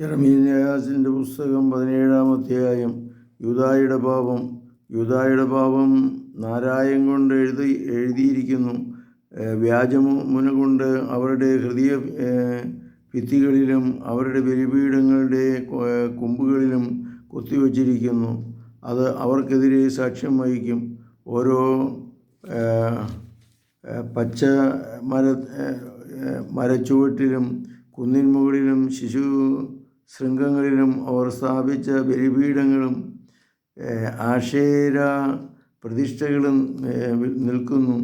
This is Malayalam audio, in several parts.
ജെറമീയാസിന്റെ പുസ്തകം പതിനേഴാം അധ്യായം യുദായുടെ പാപം യുദായുടെ പാപം നാരായം കൊണ്ട് എഴുതി എഴുതിയിരിക്കുന്നു. വ്യാജമുന കൊണ്ട് അവരുടെ ഹൃദയ ഭിത്തികളിലും അവരുടെ ബലിപീഠങ്ങളുടെ കൊമ്പുകളിലും കൊത്തിവച്ചിരിക്കുന്നു. അത് അവർക്കെതിരെ സാക്ഷ്യം വഹിക്കും. ഓരോ പച്ച മര മരച്ചുവട്ടിലും കുന്നിൻ മുകളിലും ശിശു ശൃംഗങ്ങളിലും അവർ സ്ഥാപിച്ച ബലിപീഠങ്ങളും ആശേര പ്രതിഷ്ഠകളും നിൽക്കുന്നു.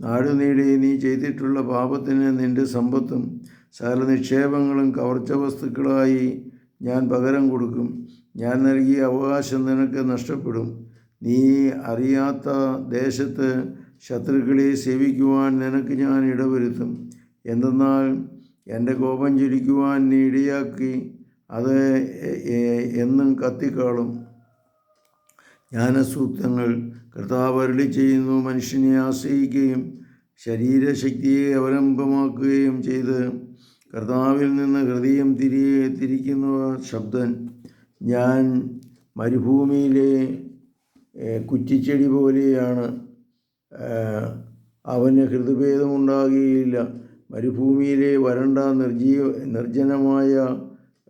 നാടുനീടെ നീ ചെയ്തിട്ടുള്ള പാപത്തിന് നിന്റെ സമ്പത്തും സകല നിക്ഷേപങ്ങളും കവർച്ച വസ്തുക്കളായി ഞാൻ പകരം കൊടുക്കും. ഞാൻ നൽകിയ അവകാശം നിനക്ക് നഷ്ടപ്പെടും. നീ അറിയാത്ത ദേശത്ത് ശത്രുക്കളെ സേവിക്കുവാൻ നിനക്ക് ഞാൻ ഇടവരുത്തും. എന്തെന്നാൽ എന്റെ കോപം ജ്വലിക്കുവാൻ നീ ഇടയാക്കി. അത് എന്നും കത്തിക്കാളും. ജ്ഞാനസൂക്തങ്ങൾ കർത്താവരളി ചെയ്യുന്നു മനുഷ്യനെ ആശ്രയിക്കുകയും ശരീരശക്തിയെ അവലംബമാക്കുകയും ചെയ്ത് കർത്താവിൽ നിന്ന് ഹൃദയം തിരികെ തിരിക്കുന്ന ശബ്ദൻ ഞാൻ മരുഭൂമിയിലെ കുറ്റിച്ചെടി പോലെയാണ്. അവന് ഹൃദഭേദമുണ്ടാകുകയില്ല മരുഭൂമിയിലെ വരണ്ട നിർജീവ നിർജനമായ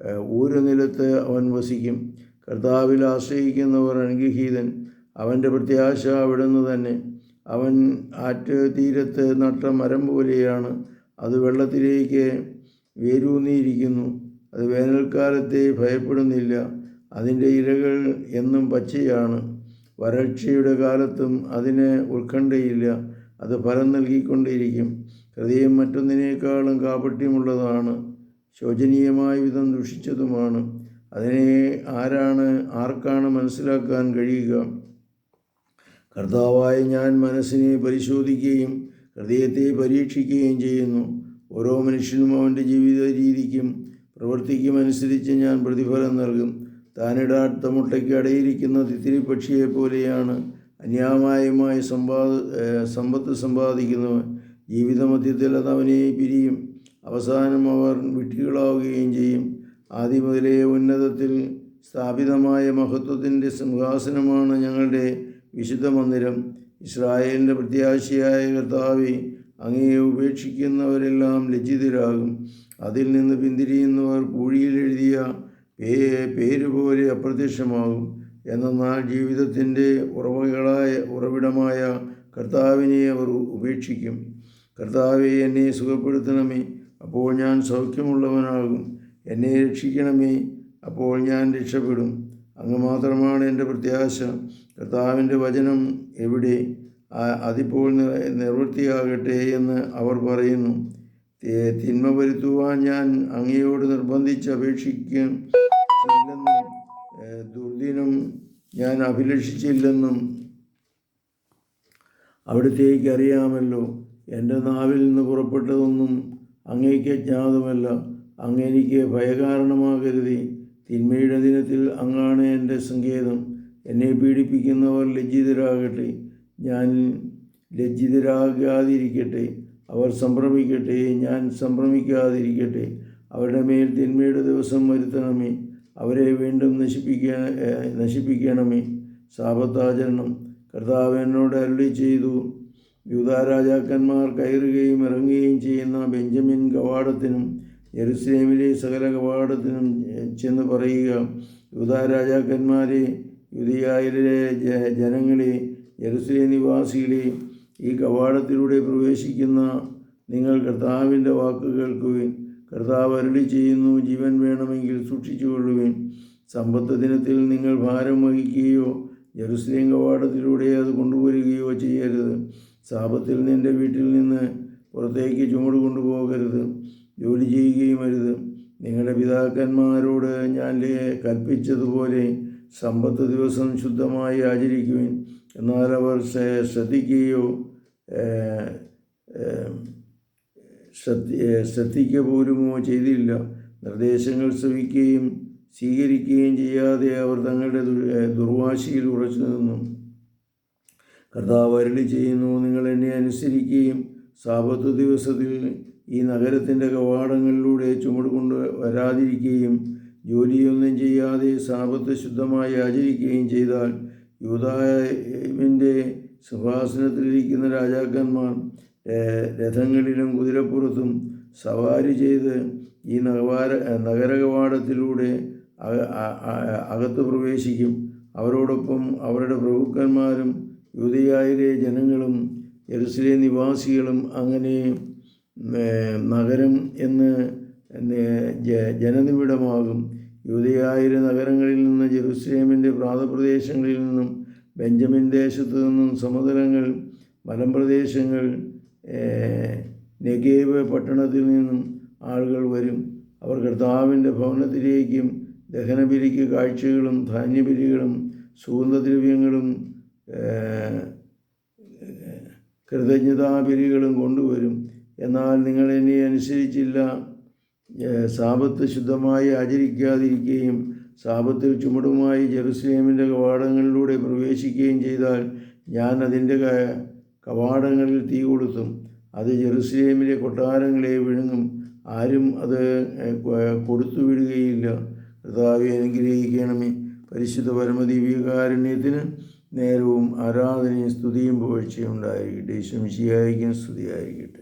ഒരു നിലത്ത് അവൻ വസിക്കും. കർത്താവിൽ ആശ്രയിക്കുന്നവർ അനുഗ്രഹീതൻ. അവന്റെ പ്രത്യാശ അവിടുന്ന് തന്നെ. അവൻ ആറ്റ് തീരത്ത് നട്ട മരം പോലെയാണ്. അത് വെള്ളത്തിലേക്ക് വേരൂന്നിയിരിക്കുന്നു. അത് വേനൽക്കാലത്തെ ഭയപ്പെടുന്നില്ല. അതിന്റെ ഇരകൾ എന്നും പച്ചയാണ്. വരൾച്ചയുടെ കാലത്തും അതിന് ഉത്കണ്ഠയില്ല. അത് ഫലം നൽകിക്കൊണ്ടിരിക്കും. ഹൃദയം മറ്റൊന്നിനേക്കാളും കാപട്യമുള്ളതാണ്. ശോചനീയമായ വിധം ദുഷിച്ചതുമാണ്. അതിനെ ആരാണ് ആർക്കാണ് മനസ്സിലാക്കാൻ കഴിയുക? കർത്താവായ ഞാൻ മനസ്സിനെ പരിശോധിക്കുകയും ഹൃദയത്തെ പരീക്ഷിക്കുകയും ചെയ്യുന്നു. ഓരോ മനുഷ്യനും അവന്റെ ജീവിത രീതിക്കും പ്രവൃത്തിക്കും അനുസരിച്ച് ഞാൻ പ്രതിഫലം നൽകും. താനിടാത്ത മുട്ടയ്ക്ക് അടയിരിക്കുന്ന തിത്തിരി പക്ഷിയെ പോലെയാണ് അന്യായമായി സമ്പാദ സമ്പത്ത് സമ്പാദിക്കുന്നവൻ. ജീവിതമധ്യത്തിൽ അത് അവനെ പിരിയും. അവസാനം അവർ വിട്ടികളാവുകയും ചെയ്യും. ആദ്യം മുതലേ ഉന്നതത്തിൽ സ്ഥാപിതമായ മഹത്വത്തിന്റെ സിംഹാസനമാണ് ഞങ്ങളുടെ വിശുദ്ധ മന്ദിരം. ഇസ്രായേലിന്റെ പ്രത്യാശയായ കർത്താവി അങ്ങയെ ഉപേക്ഷിക്കുന്നവരെല്ലാം ലജ്ജിതരാകും. അതിൽ നിന്ന് പിന്തിരിയുന്നവർ പൂഴിയിൽ എഴുതിയ പേ പേര് പോലെ അപ്രത്യക്ഷമാകും എന്നാൽ ജീവിതത്തിന്റെ ഉറവകളായ ഉറവിടമായ കർത്താവിനെ അവർ ഉപേക്ഷിക്കും. കർത്താവെ എന്നെ സുഖപ്പെടുത്തണമേ. അപ്പോൾ ഞാൻ സൗഖ്യമുള്ളവനാകും. എന്നെ രക്ഷിക്കണമേ അപ്പോൾ ഞാൻ രക്ഷപ്പെടും. അങ്ങ് മാത്രമാണ് എന്റെ പ്രത്യാശ. കർത്താവിന്റെ വചനം എവിടെ? അതിപ്പോൾ നിവൃത്തിയാകട്ടെ എന്ന് അവർ പറയുന്നു. തിന്മ വരുത്തുവാൻ ഞാൻ അങ്ങയോട് നിർബന്ധിച്ച് അപേക്ഷിക്കില്ലെന്നും ദുർദിനം ഞാൻ അഭിലഷിച്ചില്ലെന്നും അവിടത്തേക്ക് അറിയാമല്ലോ. എന്റെ നാവിൽ നിന്ന് പുറപ്പെട്ടതൊന്നും അങ്ങേക്ക് അജ്ഞാതമല്ല. അങ്ങെനിക്ക് ഭയകാരണമാകരുതി. തിന്മയുടെ ദിനത്തിൽ അങ്ങാണ് എന്റെ സങ്കേതം. എന്നെ പീഡിപ്പിക്കുന്നവർ ലജ്ജിതരാകട്ടെ. ഞാൻ ലജ്ജിതരാകാതിരിക്കട്ടെ. അവർ സംഭ്രമിക്കട്ടെ. ഞാൻ സംഭ്രമിക്കാതിരിക്കട്ടെ. അവരുടെ മേൽ തിന്മയുടെ ദിവസം വരുത്തണമേ. അവരെ വീണ്ടും നശിപ്പിക്ക നശിപ്പിക്കണമേ. സാപത്താചരണം. കർത്താവ് എന്നോട് അരുളി ചെയ്തു യൂതാരാജാക്കന്മാർ കയറുകയും ഇറങ്ങുകയും ചെയ്യുന്ന ബെഞ്ചമിൻ കവാടത്തിനും ജെറുസലേമിലെ സകല കവാടത്തിനും ചെന്ന് പറയുക യൂതാരാജാക്കന്മാരെ യുദിയായിലെ ജനങ്ങളെ ജെറുസലേം നിവാസികളെ ഈ കവാടത്തിലൂടെ പ്രവേശിക്കുന്ന നിങ്ങൾ കർത്താവിന്റെ വാക്ക് കേൾക്കുവിൻ. കർത്താവ് അരുളി ചെയ്യുന്നു ജീവൻ വേണമെങ്കിൽ സൂക്ഷിച്ചുകൊള്ളുവിൻ. സമ്പത്ത് ദിനത്തിൽ നിങ്ങൾ ഭാരം വഹിക്കുകയോ ജെറുസലേം കവാടത്തിലൂടെ അത് കൊണ്ടുവരികയോ ചെയ്യരുത്. സാപത്തിൽ നിന്റെ വീട്ടിൽ നിന്ന് പുറത്തേക്ക് ചുമട് കൊണ്ടുപോകരുത് ജോലി ചെയ്യുകയും അരുത്. നിങ്ങളുടെ പിതാക്കന്മാരോട് ഞാൻ കൽപ്പിച്ചതുപോലെ സമ്പത്ത് ദിവസം ശുദ്ധമായി ആചരിക്കുവിൻ. എന്നാൽ അവർ ശ്ര- ശ്രദ്ധിക്കുകയോ ശ്രദ്ധിക്കുക പോലുമോ ചെയ്തില്ല. നിർദ്ദേശങ്ങൾ ശ്രവിക്കുകയും സ്വീകരിക്കുകയും ചെയ്യാതെ അവർ തങ്ങളുടെ ദുർവാശിയിൽ ഉറച്ചു നിന്നു. കർത്താവ് അരുളി ചെയ്യുന്നു നിങ്ങൾ എന്നെ അനുസരിക്കുകയും സാപത്ത് ദിവസത്തിൽ ഈ നഗരത്തിന്റെ കവാടങ്ങളിലൂടെ ചുമട് കൊണ്ട് വരാതിരിക്കുകയും ജോലിയൊന്നും ചെയ്യാതെ സാപത്ത് ശുദ്ധമായി ആചരിക്കുകയും ചെയ്താൽ യൂതാവിന്റെ സിംഹാസനത്തിലിരിക്കുന്ന രാജാക്കന്മാർ രഥങ്ങളിലും കുതിരപ്പുറത്തും സവാരി ചെയ്ത് ഈ നഗവാര നഗരകവാടത്തിലൂടെ അകത്ത് പ്രവേശിക്കും. അവരോടൊപ്പം അവരുടെ പ്രഭുക്കന്മാരും യൂതയായിലെ ജനങ്ങളും യെരുസലേം നിവാസികളും അങ്ങനെ നഗരം എന്ന് ജനനിബിഡമാകും. യൂതയായിലെ നഗരങ്ങളിൽ നിന്ന് ജെറുസലേമിന്റെ പ്രാതപ്രദേശങ്ങളിൽ നിന്നും ബെഞ്ചമിൻ ദേശത്തു നിന്നും സമതലങ്ങൾ മലമ്പ്രദേശങ്ങൾ നെഗേവ് പട്ടണത്തിൽ നിന്നും ആളുകൾ വരും. അവർ കർത്താവിന്റെ ഭവനത്തിലേക്കും ദഹനബലിക്ക് കാഴ്ചകളും ധാന്യബലികളും സുഗന്ധദ്രവ്യങ്ങളും കൃതജ്ഞതാബലികളും കൊണ്ടുവരും. എന്നാൽ നിങ്ങൾ എന്നെ അനുസരിച്ചില്ല. സാപത്ത് ശുദ്ധമായി ആചരിക്കാതിരിക്കുകയും സാപത്തിൽ ചുമടുമായി ജെറുസലേമിന്റെ കവാടങ്ങളിലൂടെ പ്രവേശിക്കുകയും ചെയ്താൽ ഞാൻ അതിന്റെ കവാടങ്ങളിൽ തീ കൊളുത്തും. അത് ജെറുസലേമിലെ കൊട്ടാരങ്ങളെ വിഴുങ്ങും. ആരും അത് കൊടുത്തു വിടുകയില്ല കർത്താവെ അനുഗ്രഹിക്കണമേ. പരിശുദ്ധ പരമദീപികാരുണ്യത്തിന് നേരവും ആരാധനയും സ്തുതിയും പുകഴ്ചയും ഉണ്ടായിരിക്കട്ടെ. ഈശ്വമിശിയായിരിക്കും സ്തുതിയായിരിക്കട്ടെ.